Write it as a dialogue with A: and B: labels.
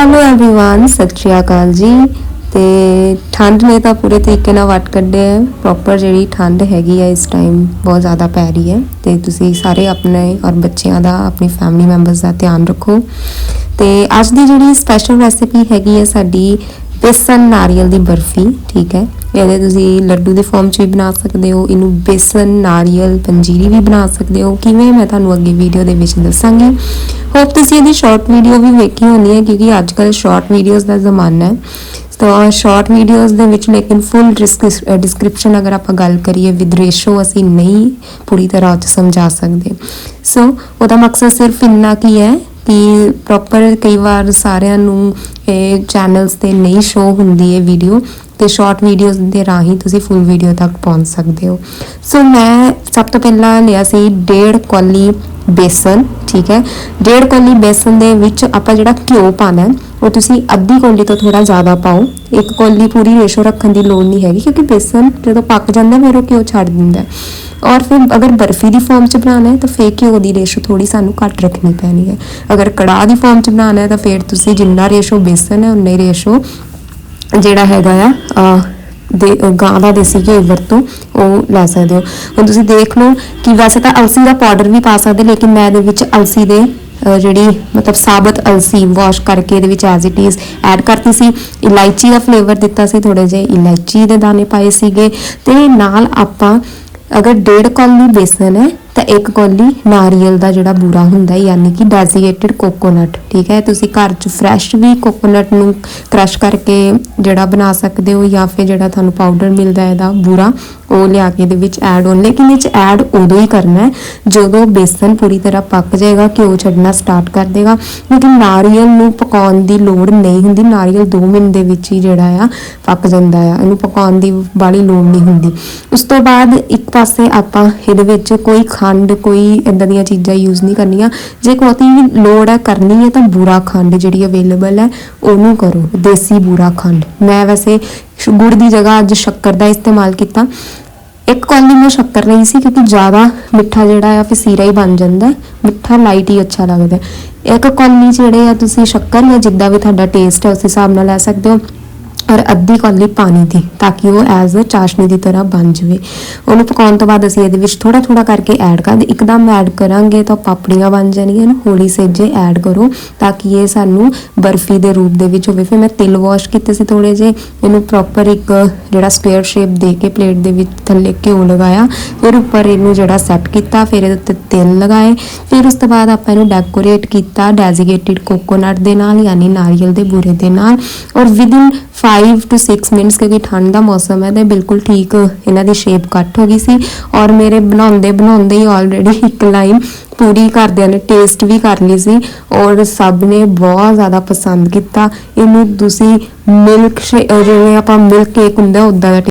A: Hello everyone ਸਤਿ ਸ਼੍ਰੀ ਅਕਾਲ ਜੀ ਤੇ ਠੰਡ ਨੇ ਤਾਂ ਪੂਰੇ ਤਰੀਕੇ ਨਾਲ ਵੱਟ ਕੱਢਿਆ ਹੈ ਪ੍ਰੋਪਰ ਜਿਹੜੀ ਠੰਡ ਹੈਗੀ ਹੈ ਇਸ ਟਾਈਮ ਬਹੁਤ ਜ਼ਿਆਦਾ ਪੈ ਰਹੀ ਹੈ ਤੇ ਤੁਸੀਂ ਸਾਰੇ ਆਪਣੇ ਔਰ ਬੱਚਿਆਂ ਦਾ ਆਪਣੀ ਫੈਮਿਲੀ ਮੈਂਬਰਸ ਦਾ ਧਿਆਨ ਰੱਖੋ ਤੇ ਅੱਜ ਦੀ ਜਿਹੜੀ ਸਪੈਸ਼ਲ ਰੈਸਿਪੀ ਹੈਗੀ ਹੈ ਸਾਡੀ ਬੇਸਨ ਨਾਰੀਅਲ ਦੀ ਬਰਫੀ ਠੀਕ ਹੈ ਇਹਦੇ ਤੁਸੀਂ ਲੱਡੂ ਦੇ ਫਾਰਮ 'ਚ ਵੀ ਬਣਾ ਸਕਦੇ ਹੋ ਇਹਨੂੰ ਬੇਸਨ ਨਾਰੀਅਲ ਪੰਜੀਰੀ ਵੀ ਬਣਾ ਸਕਦੇ ਹੋ ਕਿਵੇਂ ਮੈਂ ਤੁਹਾਨੂੰ ਅੱਗੇ ਵੀਡੀਓ ਦੇ ਵਿੱਚ ਦੱਸਾਂਗੀ ਹੋਪ ਤੁਸੀਂ ਇਹਦੀ ਸ਼ਾਰਟ ਵੀਡੀਓ ਵੀ ਵੇਖੀ ਹੋਣੀ ਹੈ, ਕਿਉਂਕਿ ਅੱਜ ਕੱਲ ਸ਼ਾਰਟ ਵੀਡੀਓਜ਼ ਦਾ ਜ਼ਮਾਨਾ ਹੈ। ਤਾਂ ਸ਼ਾਰਟ ਵੀਡੀਓਜ਼ ਦੇ ਵਿੱਚ ਲੇਕਿਨ ਫੁੱਲ ਡਿਸਕ੍ਰਿਪਸ਼ਨ ਅਗਰ ਆਪਾਂ ਗੱਲ ਕਰੀਏ ਵਿਦ ਰੇਸ਼ੋ ਅਸੀਂ ਨਹੀਂ ਪੂਰੀ ਤਰ੍ਹਾਂ ਉੱਚ ਸਮਝਾ ਸਕਦੇ। ਸੋ ਉਹਦਾ ਮਕਸਦ ਸਿਰਫ ਇੰਨਾ ਕੀ ਹੈ ਕਿ ਪ੍ਰੋਪਰ ਕਈ ਵਾਰ ਸਾਰਿਆਂ ਨੂੰ ਇਹ ਚੈਨਲਸ ਤੇ ਨਹੀਂ ਸ਼ੋ ਹੁੰਦੀ ਇਹ ਵੀਡੀਓ ਤੇ ਸ਼ਾਰਟ ਵੀਡੀਓਜ਼ ਦੇ ਰਾਹੀਂ ਤੁਸੀਂ ਫੁੱਲ ਵੀਡੀਓ ਤੱਕ ਪਹੁੰਚ ਸਕਦੇ ਹੋ। ਸੋ ਮੈਂ ਸਭ ਤੋਂ ਪਹਿਲਾਂ ਲਿਆ ਸੀ ਡੇਢ ਕੋਲੀ ਬੇਸਨ। ਠੀਕ ਹੈ। ਡੇਢ ਕੋਲੀ ਬੇਸਨ ਦੇ ਵਿੱਚ ਆਪਾਂ ਜਿਹੜਾ ਘਿਓ ਪਾਣਾ ਉਹ ਤੁਸੀਂ ਅੱਧੀ ਕੌਲੀ ਤੋਂ ਥੋੜਾ ਜ਼ਿਆਦਾ ਪਾਓ। ਇੱਕ ਕੌਲੀ ਪੂਰੀ ਰੇਸ਼ੋ ਰੱਖਣ ਦੀ ਲੋੜ ਨਹੀਂ ਹੈਗੀ, ਕਿਉਂਕਿ ਬੇਸਨ ਜਦੋਂ ਪੱਕ ਜਾਂਦਾ, ਫਿਰ ਉਹ ਘਿਓ ਛੱਡ ਦਿੰਦਾ। ਔਰ ਫਿਰ ਅਗਰ ਬਰਫੀ ਦੀ ਫਾਰਮ ਚ ਬਣਾਉਣਾ ਹੈ, ਤਾਂ ਫੇਕ ਘਿਓ ਦੀ ਰੇਸ਼ੋ ਥੋੜੀ ਸਾਨੂੰ ਘੱਟ ਰੱਖਣੀ ਪੈਣੀ ਹੈ। ਅਗਰ ਕੜਾਹ ਦੀ ਫਾਰਮ ਚ ਬਣਾਉਣਾ ਹੈ, ਤਾਂ ਫਿਰ ਤੁਸੀਂ ਜਿੰਨਾ ਰੇਸ਼ੋ ਬੇਸਨ ਹੈ ਉਨਾ ਰੇਸ਼ੋ ਜਿਹੜਾ ਹੈਗਾ ਆ ਦੇ ਗਾਂ ਦਾ ਦੇਸੀ ਘਿਓ ਵਰਤੋਂ ਉਹ ਲੈ ਸਕਦੇ ਹੋ। ਹੁਣ ਤੁਸੀਂ ਦੇਖ ਲਓ ਕਿ ਵੈਸੇ ਤਾਂ ਅਲਸੀ ਦਾ ਪਾਊਡਰ ਵੀ ਪਾ ਸਕਦੇ, ਲੇਕਿਨ ਮੈਂ ਇਹਦੇ ਵਿੱਚ ਅਲਸੀ ਦੇ ਜਿਹੜੀ ਮਤਲਬ ਸਾਬਤ ਅਲਸੀ ਵਾਸ਼ ਕਰਕੇ ਇਹਦੇ ਵਿੱਚ ਐਜ਼ ਇਟ ਇਜ਼ ਐਡ ਕਰਤੀ ਸੀ। ਇਲਾਇਚੀ ਦਾ ਫਲੇਵਰ ਦਿੱਤਾ ਸੀ ਥੋੜੇ ਜਿਹੇ ਇਲਾਇਚੀ ਦੇ ਦਾਣੇ ਪਾਏ ਸੀਗੇ। ਤੇ ਨਾਲ ਆਪਾਂ, ਅਗਰ ਡੇਢ ਕੌਲੀ ਬੇਸਨ ਹੈ ਤਾਂ ਇੱਕ ਕੋਲੀ ਨਾਰੀਅਲ ਦਾ ਜਿਹੜਾ ਬੂਰਾ ਹੁੰਦਾ ਹੈ, ਯਾਨੀ ਕਿ ਡੈਜ਼ੀਏਟਡ ਕੋਕੋਨਟ ਠੀਕ ਹੈ? ਤੁਸੀਂ ਘਰ 'ਚ ਫਰੈਸ਼ ਵੀ ਕੋਕੋਨਟ ਨੂੰ ਕ੍ਰਸ਼ ਕਰਕੇ ਜਿਹੜਾ ਬਣਾ ਸਕਦੇ ਹੋ ਜਾਂ ਫਿਰ ਜਿਹੜਾ ਤੁਹਾਨੂੰ ਪਾਊਡਰ ਮਿਲਦਾ ਹੈ ਇਹਦਾ ਬੂਰਾ, ਉਹ ਲਿਆ ਕੇ ਇਹਦੇ ਵਿੱਚ ਐਡ ਹੋਣ ਲੇਕਿਨ ਇਹ 'ਚ ਐਡ ਉਦੋਂ ਹੀ ਕਰਨਾ ਹੈ ਜਦੋਂ ਬੇਸਨ ਪੂਰੀ ਤਰ੍ਹਾਂ ਪੱਕ ਜਾਏਗਾ ਘਿਓ ਛੱਡਣਾ ਸਟਾਰਟ ਕਰ ਦੇਗਾ। ਲੇਕਿਨ ਨਾਰੀਅਲ ਨੂੰ ਪਕਾਉਣ ਦੀ ਲੋੜ ਨਹੀਂ ਹੁੰਦੀ, ਨਾਰੀਅਲ 2 ਮਿੰਟ ਦੇ ਵਿੱਚ ਹੀ ਜਿਹੜਾ ਆ ਪੱਕ ਜਾਂਦਾ ਆ, ਇਹਨੂੰ ਪਕਾਉਣ ਦੀ ਬਾਲੀ ਲੋੜ ਨਹੀਂ ਹੁੰਦੀ। ਉਸ ਤੋਂ ਬਾਅਦ ਇੱਕ ਪਾਸੇ ਆਪਾਂ ਇਹਦੇ ਵਿੱਚ ਕੋਈ ਖੰਡ ਕੋਈ ਇਦਾਂ ਦੀਆਂ ਚੀਜ਼ਾਂ ਯੂਜ਼ ਨਹੀਂ ਕਰਨੀਆਂ। ਜੇ ਕੋਈ ਲੋੜ ਹੈ ਕਰਨੀ ਹੈ ਤਾਂ ਬੂਰਾ ਖੰਡ ਜਿਹੜੀ ਅਵੇਲੇਬਲ ਹੈ, ਉਹਨੂੰ ਕਰੋ। ਦੇਸੀ ਬੂਰਾ ਖੰਡ। ਮੈਂ ਵੈਸੇ ਗੁੜ ਦੀ ਜਗ੍ਹਾ ਅੱਜ ਸ਼ੱਕਰ ਦਾ ਇਸਤੇਮਾਲ ਕੀਤਾ। ਇੱਕ ਕੌਲੀ ਮੈਂ ਸ਼ੱਕਰ ਲਈ ਸੀ ਕਿਉਂਕਿ ਜ਼ਿਆਦਾ ਮਿੱਠਾ ਜਿਹੜਾ ਆ, ਫਿਰ ਸੀਰਾ ਹੀ ਬਣ ਜਾਂਦਾ ਮਿੱਠਾ ਲਾਈਟ ਹੀ ਅੱਛਾ ਲੱਗਦਾ ਇੱਕ ਕੌਲੀ 'ਚ ਜਿਹੜੇ ਆ ਤੁਸੀਂ ਸ਼ੱਕਰ ਜਾਂ ਜਿੱਦਾਂ ਵੀ ਤੁਹਾਡਾ ਟੇਸਟ ਹੈ, ਉਸ ਹਿਸਾਬ ਨਾਲ ਲੈ ਸਕਦੇ ਹੋ। ਔਰ ਅੱਧੀ ਕੌਲੀ ਪਾਣੀ ਦੀ ਤਾਂ ਕਿ ਉਹ ਐਜ਼ ਅ ਚਾਸ਼ਨੀ ਦੀ ਤਰ੍ਹਾਂ ਬਣ ਜਾਵੇ। ਉਹਨੂੰ ਪਕਾਉਣ ਤੋਂ ਬਾਅਦ ਅਸੀਂ ਇਹਦੇ ਵਿੱਚ ਥੋੜਾ ਥੋੜਾ ਕਰਕੇ ਐਡ ਕਰਦੇ ਇੱਕਦਮ ਐਡ ਕਰਾਂਗੇ ਤਾਂ ਪਾਪੜੀਆਂ ਬਣ ਜਾਣਗੀਆਂ ਨਾ, ਹੌਲੀ ਸੇਜੇ ਐਡ ਕਰੋ ਤਾਂ ਕਿ ਇਹ ਸਾਨੂੰ ਬਰਫੀ ਦੇ ਰੂਪ ਦੇ ਵਿੱਚ ਹੋਵੇ। ਫਿਰ ਮੈਂ ਤਿਲ ਵਾਸ਼ ਕੀਤੇ ਸੀ ਥੋੜੇ ਜੇ ਇਹਨੂੰ ਪ੍ਰੋਪਰ ਇੱਕ ਜਿਹੜਾ ਸਕੁਅਰ ਸ਼ੇਪ ਦੇ ਕੇ ਪਲੇਟ ਦੇ ਵਿੱਚ ਥੱਲੇ ਘਿਓ ਲਗਾਇਆ, ਫਿਰ ਉੱਪਰ ਇਹਨੂੰ ਜਿਹੜਾ ਸੈੱਟ ਕੀਤਾ, ਫਿਰ ਇਹਦੇ ਉੱਤੇ ਤਿਲ ਲਗਾਏ, ਫਿਰ ਉਸ ਤੋਂ ਬਾਅਦ ਆਪਾਂ ਇਹਨੂੰ ਡੈਕੋਰੇਟ ਕੀਤਾ ਡੈਜ਼ੀਗੇਟਿਡ ਕੋਕੋਨਟ ਦੇ ਨਾਲ, ਯਾਨੀ ਨਾਰੀਅਲ ਦੇ ਬੂਰੇ ਦੇ ਨਾਲ, ਔਰ ਵਿਦਿਨ 5 ਟੂ 6 ਮਿੰਟਸ ਕਿਉਂਕਿ ਠੰਡ ਦਾ ਮੌਸਮ ਹੈ ਤੇ ਬਿਲਕੁਲ ਠੀਕ ਇਹਨਾਂ ਦੀ ਸ਼ੇਪ ਕੱਟ ਹੋ ਗਈ ਸੀ। ਔਰ ਮੇਰੇ ਬਣਾਉਂਦੇ ਬਣਾਉਂਦੇ ਹੀ ਆਲਰੇਡੀ ਇੱਕ ਲਾਈਨ ਪੂਰੀ ਘਰਦਿਆਂ ਨੇ ਟੇਸਟ ਵੀ ਕਰ ਲਈ ਸੀ ਔਰ ਸਭ ਨੇ ਬਹੁਤ ਜ਼ਿਆਦਾ ਪਸੰਦ ਕੀਤਾ। ਇਹਨੂੰ ਤੁਸੀਂ ਮਿਲਕ ਜਿਵੇਂ ਆਪਾਂ ਮਿਲਕ ਕੇਕ ਹੁੰਦਾ ਉਦਾਂ ਦਾ